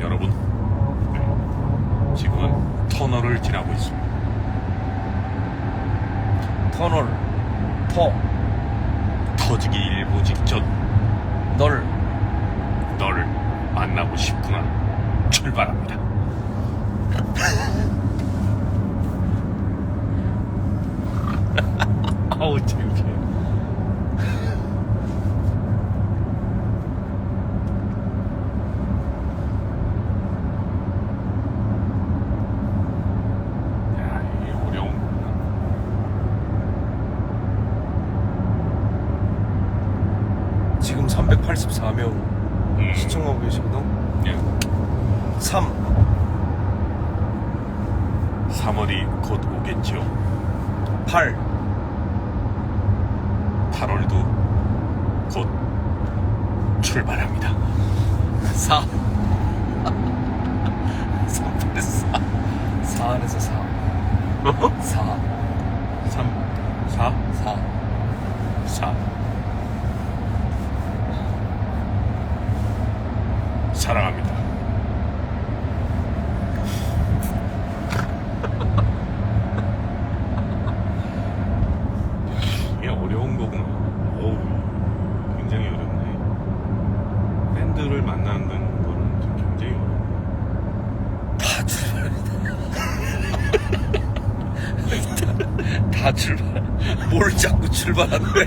여러분 지금은 터널을 지나고 있습니다. 터널 터 터지기 일보 직전 널 너를 만나고 싶구나 출발합니다. 아우 창피해. 야, 이게 어려운 거구나. 지금 384명 음, 시청하고 계시거든? 예. 3 3월이 곧 오겠죠. 8 8월도 곧 출발합니다. 4 3 4 4 안에서 4 4 3, 4, 4 4. 사랑합니다. 이게 어려운 거구나. 어우, 굉장히 어렵네. 밴드를 만나는 거는 좀 굉장히 어려워. 다 출발이다 다 출발 뭘 자꾸 출발하는데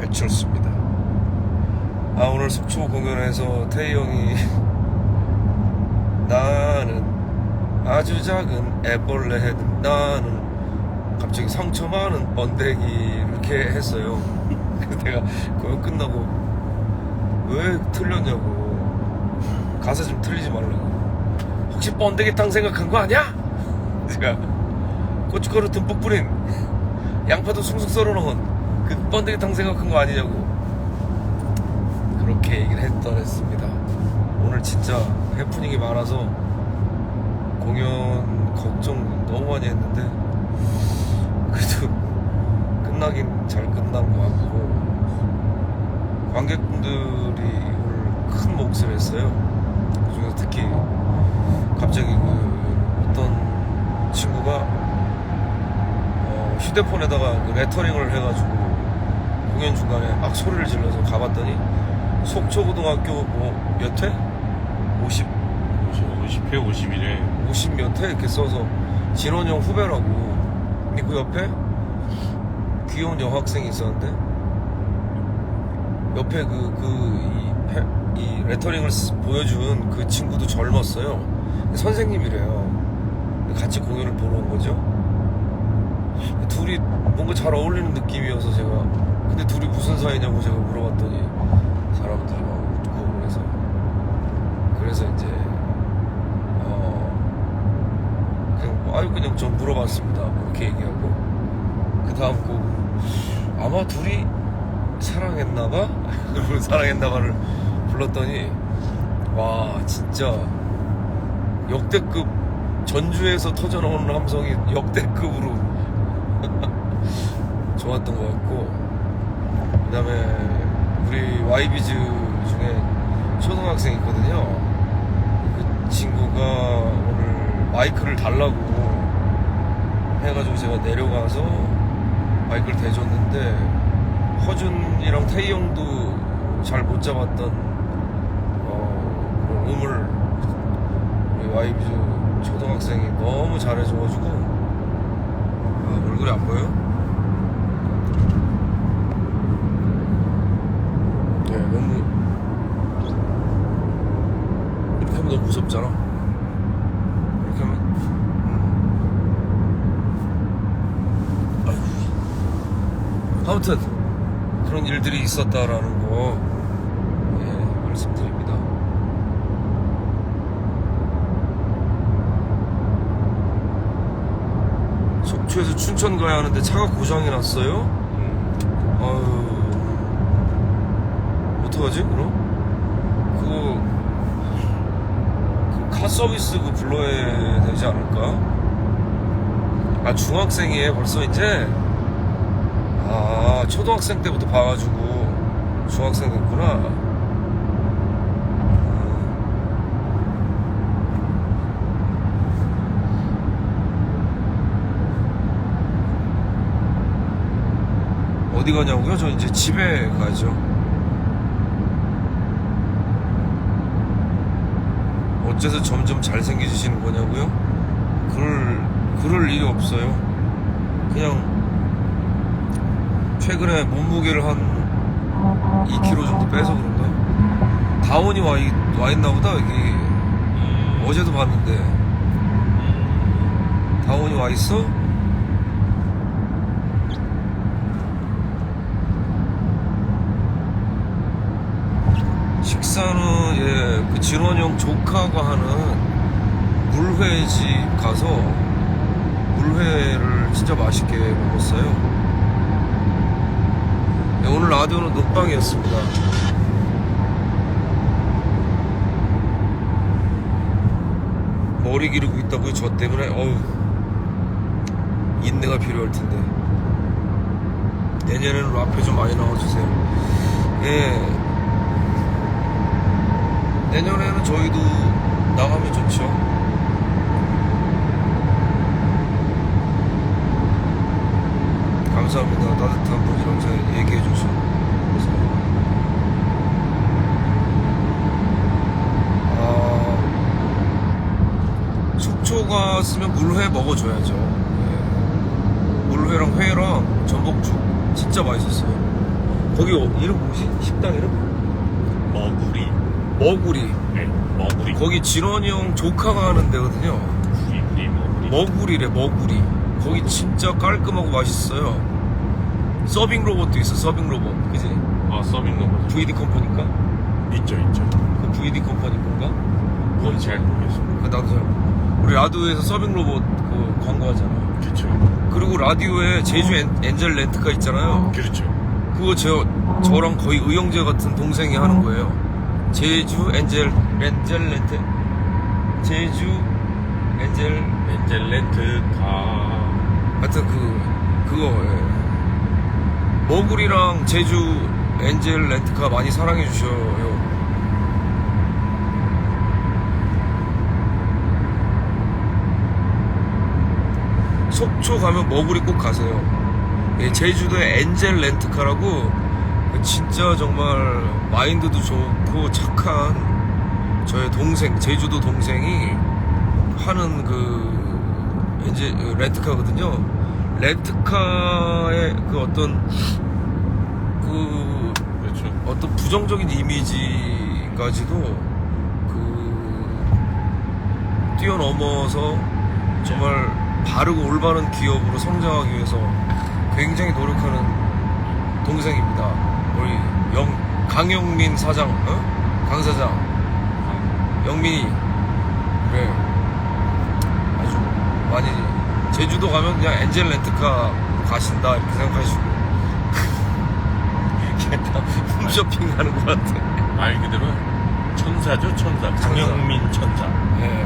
배철수입니다 아 오늘 공연에서 태희 형이 나는 아주 작은 애벌레 나는 갑자기 상처 많은 번데기 이렇게 했어요. 그래서 내가 공연 끝나고 왜 틀렸냐고 가사 좀 틀리지 말라고 혹시 번데기탕 생각한 거 아니야? 제가 고춧가루 듬뿍 뿌린 양파도 숭숭 썰어놓은 그 번데기탕 생각한 거 아니냐고 그렇게 얘기를 했더랬습니다. 오늘 진짜 해프닝이 많아서 공연 걱정 너무 많이 했는데 그래도 끝나긴 잘 끝난 것 같고 관객분들이 오늘 큰 몫을 했어요. 그중에서 특히 갑자기 그 어떤 친구가 어, 휴대폰에다가 그 레터링을 해가지고 공연 중간에 막 소리를 질러서 가봤더니 속초고등학교 뭐 몇 회? 50 50, 50회 51회 50몇회 이렇게 써서 진원 형 후배라고 근데 그 옆에 귀여운 여학생이 있었는데 옆에 그, 그, 이, 이 레터링을 쓰- 보여준 그 친구도 젊었어요. 근데 선생님이래요. 근데 같이 공연을 보러 온 거죠. 둘이 뭔가 잘 어울리는 느낌이어서 제가, 근데 둘이 무슨 사이냐고 제가 물어봤더니 사람들이 막 웃고 그래서, 그래서 이제, 어, 그냥, 뭐, 아유, 그냥 좀 물어봤습니다. 뭐 이렇게 얘기하고. 그 다음 곡, 아마 둘이 사랑했나봐? 사랑했나봐를 불렀더니, 와, 진짜, 역대급, 전주에서 터져나오는 함성이 역대급으로 좋았던 것 같고, 그 다음에, 우리 YB즈 중에 초등학생 있거든요. 그 친구가 오늘 마이크를 달라고 해가지고 제가 내려가서 마이크를 대줬는데 허준이랑 태희 형도 잘 못 잡았던 어, 음을 우리 와이비즈 초등학생이 너무 잘해줘가지고. 아, 얼굴이 안 보여요? 네 너무. 이렇게 하면 너무 무섭잖아 이렇게 하면 음. 아이고. 아무튼 그런 일들이 있었다라는 거 예, 말씀드립니다. 속초에서 춘천 가야 하는데 차가 고장이 났어요? 음, 아유 어떡하지 그럼? 그거 그카 서비스 그 불러야 되지 않을까? 아 중학생이에요 벌써 이제 아 초등학생 때부터 봐가지고 중학생 됐구나 어디 가냐고요? 저 이제 집에 가죠 어째서 점점 잘생겨지시는 거냐고요? 그럴, 그럴 일이 없어요. 그냥, 최근에 몸무게를 한 2kg 정도 빼서 그런가? 다운이 와, 있, 와 있나 보다, 여기. 음, 어제도 봤는데. 음, 다운이 와 있어? 식사는 예, 그 진원 형 조카가 하는 물회집 가서 물회를 진짜 맛있게 먹었어요. 예, 오늘 라디오는 녹방이었습니다. 머리 기르고 있다고요? 저 때문에? 어우 인내가 필요할 텐데 내년에는 라페 좀 많이 나와주세요 예 내년에는 저희도 나가면 좋죠 감사합니다 따뜻한 분 이런 잘 얘기해 주셔서 아 속초가 쓰면 물회 먹어줘야죠 예. 물회랑 회랑 전복죽 진짜 맛있었어요 거기 어- 이름 뭐지? 식당 이름? 머구리. 머구리 네, 머구리. 거기 진원이 형 조카가 하는 데거든요 구리, 구리, 머구리. 머구리래 머구리 거기 진짜 깔끔하고 맛있어요 서빙 로봇도 있어 서빙 로봇 그지? 아, 서빙 로봇. VD 컴퍼니인가? 있죠, 있죠. 그 VD 컴퍼니 건가? 그건 잘 모르겠습니다. 그 나도 잘 모르- 우리 라디오에서 서빙 로봇 그 광고하잖아 그렇죠. 그리고 라디오에 제주 엔, 엔젤 렌트카 있잖아요 그렇죠. 그거 저, 저랑 거의 의형제 같은 동생이 하는 거예요 제주 엔젤 엔젤 렌트 제주 엔젤 엔젤 렌트 가. 하여튼 그 그거 예. 머구리랑 제주 엔젤 렌트카 많이 사랑해 주셔요. 속초 가면 머구리 꼭 가세요. 예, 제주도에 엔젤 렌트카라고 진짜 정말 마인드도 좋고 착한 저의 동생 제주도 동생이 하는 그 엔젤 어, 렌트카거든요. 렌트카의 그 어떤 그 그렇죠. 어떤 부정적인 이미지까지도 그 뛰어넘어서 정말 바르고 올바른 기업으로 성장하기 위해서 굉장히 노력하는 동생입니다. 우리 영 강영민 사장, 어? 강 사장, 영민이 그래 아주 많이 제주도 가면 그냥 엔젤 렌트카 가신다 이렇게 생각하시고 그냥 다 홈쇼핑 가는 것 같아. 말 그대로 천사죠, 천사. 강영민 천사. 예.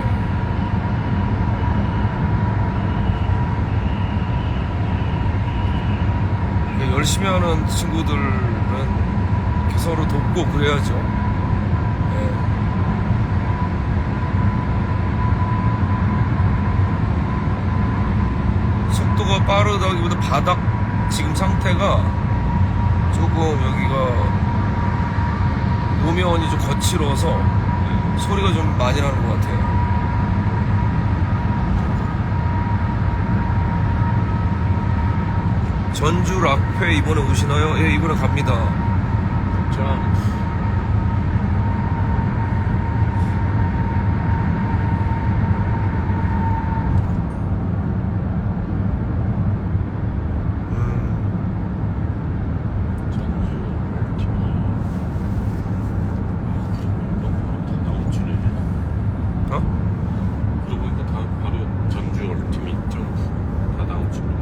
열심히 하는 친구들은 서로 돕고 그래야죠. 예. 속도가 빠르다기보다 바닥 지금 상태가 조금 여기가 노면이 좀 거칠어서 소리가 좀 많이 나는 것 같아요. 전주 락페 이번에 오시나요? 예, 이번에 갑니다. 자, 음, 전주 팀이. 다 나온 줄에. 어? 그러고 보니까 다 바로 전주 얼티밋 점프 다 나온 줄이네.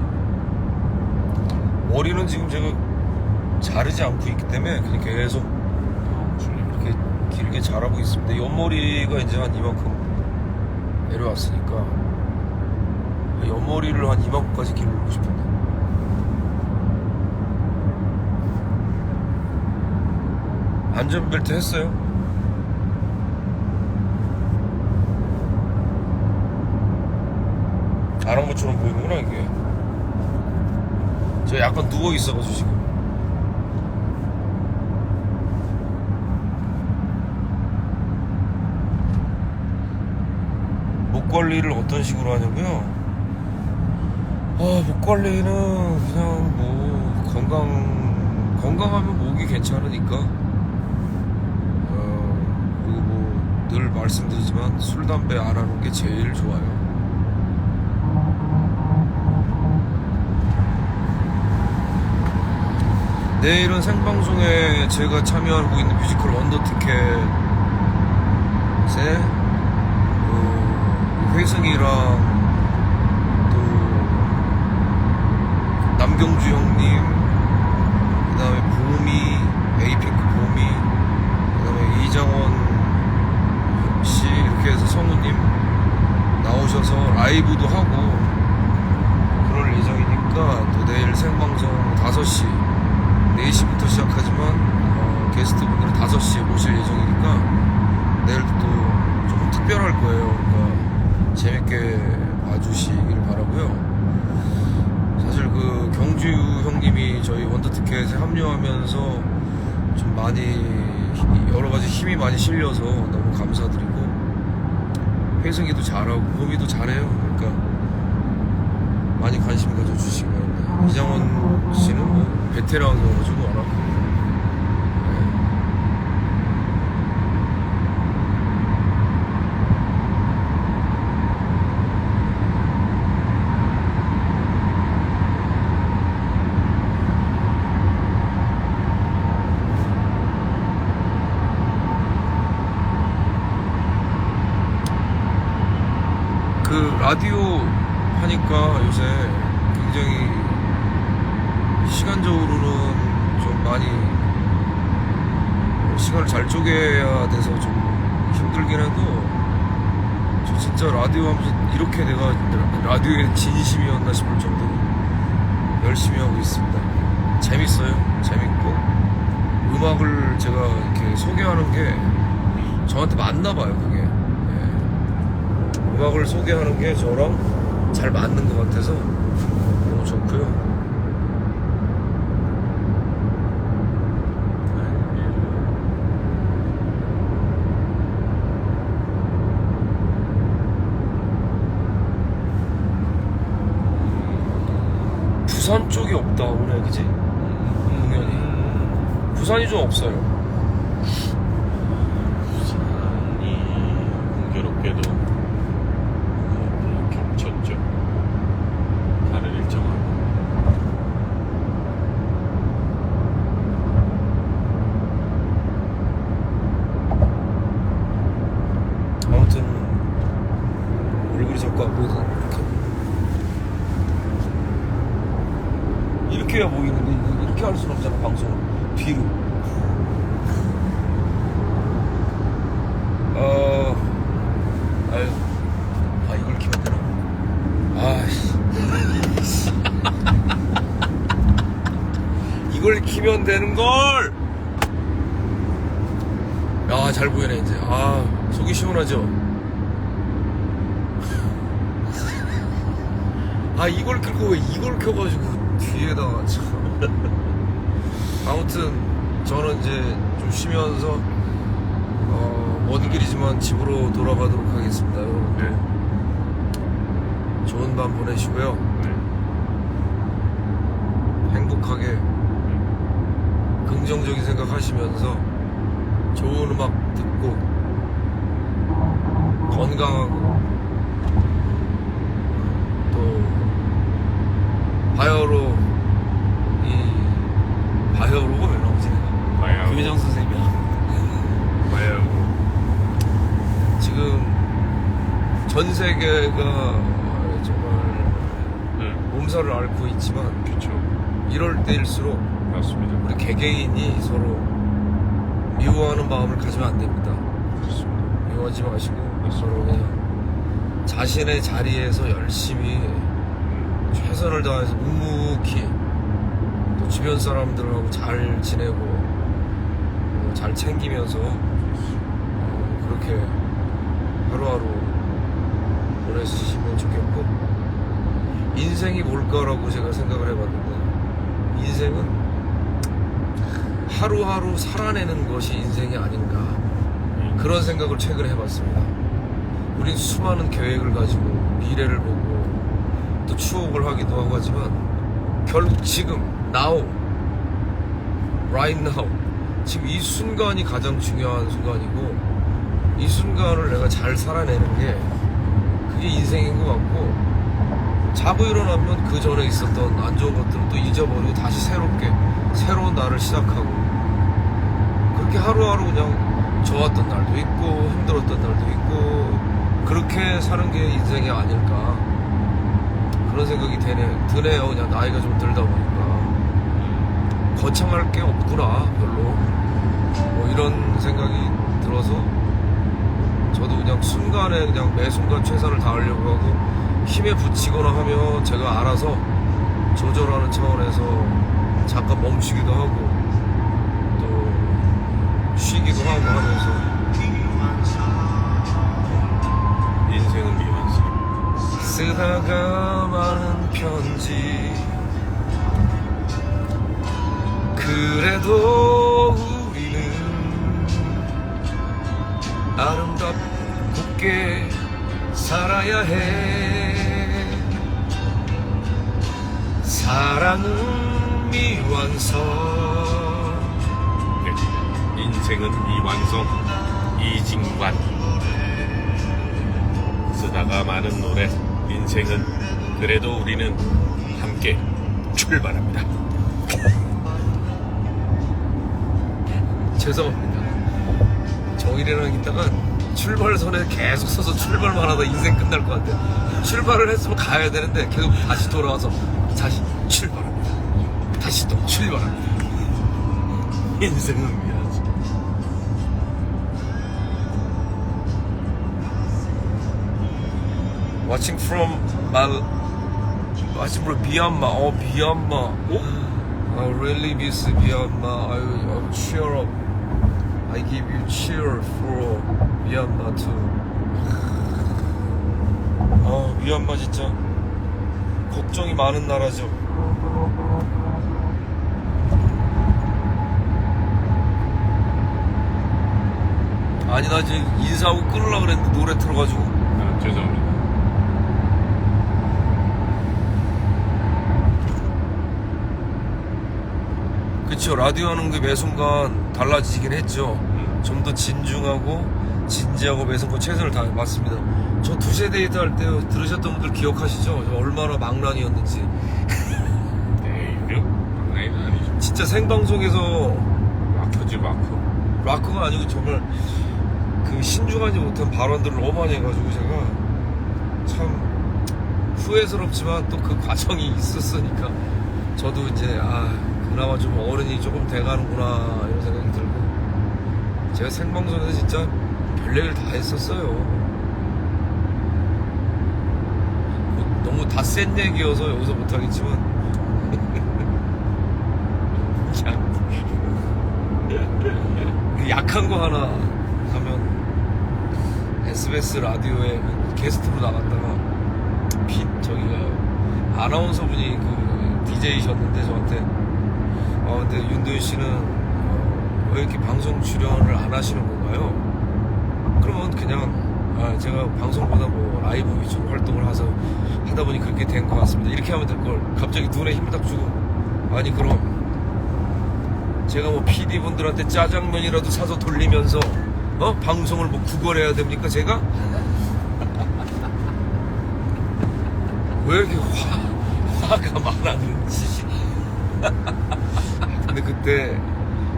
머리는 지금 제가 자르지 않고 있기 때문에 그냥 계속. 이렇게 길게 자라고 있습니다. 옆머리가 이제 한 이만큼 내려왔으니까 옆머리를 한 이만큼까지 기르고 싶은데. 안전벨트 했어요? 안 한 것처럼 보이는구나 이게. 저 약간 누워 있어가지고 지금. 목 관리를 어떤 식으로 하냐고요? 아, 목 관리는 그냥 뭐 건강 건강하면 목이 괜찮으니까. 어, 그리고 뭐 늘 말씀드리지만 술 담배 안 하는 게 제일 좋아요. 내일은 생방송에 제가 참여하고 있는 뮤지컬 언더티켓에 그 회승이랑 또 남경주 형님 그 다음에 봄이 에이핑크 봄이 그 다음에 이장원 씨 이렇게 해서 성우님 나오셔서 라이브도 하고 그럴 예정이니까 또 내일 생방송 5시 4시부터 시작하지만 어, 게스트분들은 5시에 모실 예정이니까 내일 또 조금 특별할 거예요. 그러니까 재밌게 봐주시길 바라고요. 사실 그 경주 형님이 저희 원더티켓에 합류하면서 좀 많이 여러 가지 힘이 많이 실려서 너무 감사드리고 회승이도 잘하고 봄이도 잘해요. 그러니까 많이 관심 가져주시기 바랍니다. 이장원 베테랑이어가지고 알아. 네. 그 라디오 하니까 요새 굉장히 시간적으로는 좀 많이 시간을 잘 쪼개야 돼서 좀 힘들긴 해도 저 진짜 라디오 하면서 이렇게 내가 라디오에 진심이었나 싶을 정도로 열심히 하고 있습니다. 재밌어요. 재밌고 음악을 제가 이렇게 소개하는 게 저한테 맞나 봐요. 그게. 예. 음악을 소개하는 게 저랑 잘 맞는 것 같아서 너무 좋고요. 부산 쪽이 없다 오늘 그지? 공연이 부산이 좀 없어요. 부산이 공교롭게도 어, 겹쳤죠. 다른 일정하고. 아무튼 얼굴이 자꾸 안 보여서 이렇게 이렇게 해야 보이는데 이거 이렇게 할 수는 없잖아 방송을 뒤로 어 아유 아 이걸 키면 되나 아씨 이걸 키면 되는 걸 야, 잘 보이네, 이제. 아, 속이 시원하죠? 아, 이걸 켜고 왜 이걸 켜가지고 뒤에다가 참. 아무튼, 저는 이제 좀 쉬면서, 어, 먼 길이지만 집으로 돌아가도록 하겠습니다, 여러분. 네. 좋은 밤 보내시고요. 네. 행복하게, 긍정적인 생각 하시면서, 좋은 음악 듣고 건강하고 또 바이오로 이 바이오로가 왜 나오지 바이오로. 김희정 선생님이야 봐요. 지금 전 세계가 정말 네. 몸살을 앓고 있지만 그쵸. 이럴 때일수록 맞습니다. 우리 개개인이 서로 미워하는 마음을 가지면 안 됩니다. 그렇습니다. 미워하지 마시고 서로 그냥 자신의 자리에서 열심히 최선을 다해서 묵묵히 또 주변 사람들하고 잘 지내고 어, 잘 챙기면서 어, 그렇게 하루하루 보내시면 좋겠고 인생이 뭘까라고 제가 생각을 해봤는데 인생은 하루하루 살아내는 것이 인생이 아닌가 그런 생각을 최근에 해봤습니다. 우린 수많은 계획을 가지고 미래를 보고 또 추억을 하기도 하고 하지만 결국 지금 now right now 지금 이 순간이 가장 중요한 순간이고 이 순간을 내가 잘 살아내는 게 그게 인생인 것 같고 자고 일어나면 그 전에 있었던 안 좋은 것들은 또 잊어버리고 다시 새롭게 새로운 날을 시작하고 그렇게 하루하루 그냥 좋았던 날도 있고 힘들었던 날도 있고 그렇게 사는 게 인생이 아닐까. 그런 생각이 드네, 드네요. 그냥 나이가 좀 들다 보니까. 거창할 게 없구나 별로. 뭐 이런 생각이 들어서 저도 그냥 순간에 그냥 매 순간 최선을 다하려고 하고 힘에 붙이거나 하면 제가 알아서 조절하는 차원에서 잠깐 멈추기도 하고 또 쉬기도 하고 하면서 인생은 미완성. 쓰다가 많은 편지 그래도 우리는 아름답게 살아야 해 사랑은 미완성 네. 인생은 미완성. 이진관. 쓰다가 많은 노래. 인생은 그래도 우리는 함께 출발합니다. 죄송합니다. 정일이랑 있다가 출발선에 계속 서서 출발만 하다 인생 끝날 것 같아요. 출발을 했으면 가야 되는데 계속 다시 돌아와서 다시 출발합니다. 다시 또 출발합니다. 인생은 미완 Watching from Mal, watching from Myanmar. Oh, Myanmar. Oh, I really miss Myanmar. I, I cheer up. I give you cheer for Myanmar too. 아, 미얀마 진짜 걱정이 많은 나라죠. 아니 나 지금 인사하고 끊으려고 그랬는데 노래 틀어가지고 아, 죄송합니다. 그쵸 라디오 하는 게 매 순간 달라지긴 했죠 좀 더 진중하고 진지하고 매 순간 최선을 다해 맞습니다 저 두세 데이트 할 때 들으셨던 분들 기억하시죠? 저 얼마나 망란이었는지 네, 이거 장난이 아니죠. 진짜 생방송에서 마크지 마크. 락커가 아니고 정말 그 신중하지 못한 발언들을 너무 많이 해가지고 제가 참 후회스럽지만 또 그 과정이 있었으니까 저도 이제 아 그나마 좀 어른이 조금 돼가는구나 이런 생각이 들고. 제가 생방송에서 진짜 별 얘기를 다 했었어요. 뭐 너무 다 센 얘기여서 여기서 못하겠지만. 그 약한 거 하나 하면 SBS 라디오에 그 게스트로 나갔다가 비 저기가 아나운서 분이 그 DJ셨는데 저한테 아 근데 윤도현 씨는 어, 왜 이렇게 방송 출연을 안 하시는 건가요? 그러면 그냥 아, 제가 방송보다 뭐 라이브 위주로 활동을 해서 하다 보니 그렇게 된 것 같습니다. 이렇게 하면 될 걸 갑자기 눈에 힘을 딱 주고 아니 그럼 제가 뭐 PD 분들한테 짜장면이라도 사서 돌리면서 어 방송을 뭐 구걸해야 됩니까 제가? 왜 이렇게 화, 화가 많았는지. 근데 그때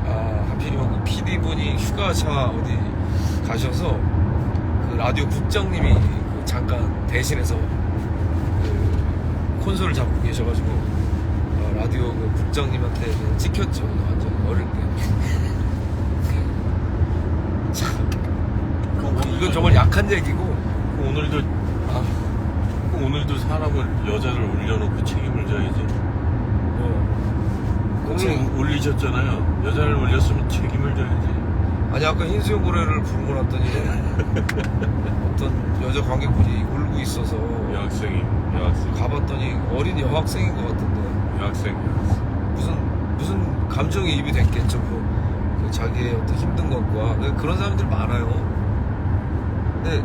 아, 하필이면 그 PD 분이 휴가차 어디 가셔서 그 라디오 국장님이 그 잠깐 대신해서 그 콘솔을 잡고 계셔가지고 어, 라디오 그 국장님한테 그냥 찍혔죠. 완전 어릴 때. 그 오늘도- 이건 정말 약한 얘기고. 그 오늘도 아, 그 오늘도 사람을 여자를 올려놓고 책임을 져야지. 어. 오늘 책- 올리셨잖아요. 여자를 올렸으면 책임을 져야지. 아니 아까 흰수염 고래를 부르고 났더니 어떤 여자 관객분이 울고 있어서 여학생이 여학생 가봤더니 어린 여학생인 것 같은데 여학생 여학생. 무슨 무슨 감정이 입이 됐겠죠 뭐. 그 자기의 어떤 힘든 것과 그런 사람들 많아요 근데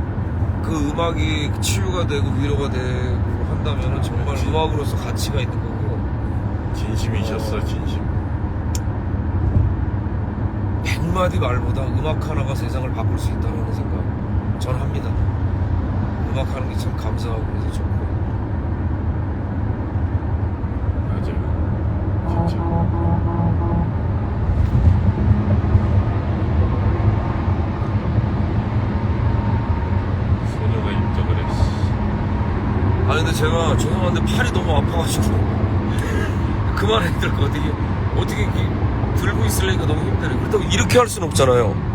그 음악이 치유가 되고 위로가 되고 한다면 정말 그렇지. 음악으로서 가치가 있는 거고 진심이셨어 어. 진심. 백마디 말보다 음악 하나가 세상을 바꿀 수 있다는 생각 전 합니다. 음악 하는 게 참 감사하고 그래서 좋고. 맞아요. 진짜. 근데 제가 죄송한데 팔이 너무 아파가지고. 그만해야 될 것 같아. 이게 어떻게 들고 있으려니까 너무 힘드네 그렇다고 이렇게 할 수는 없잖아요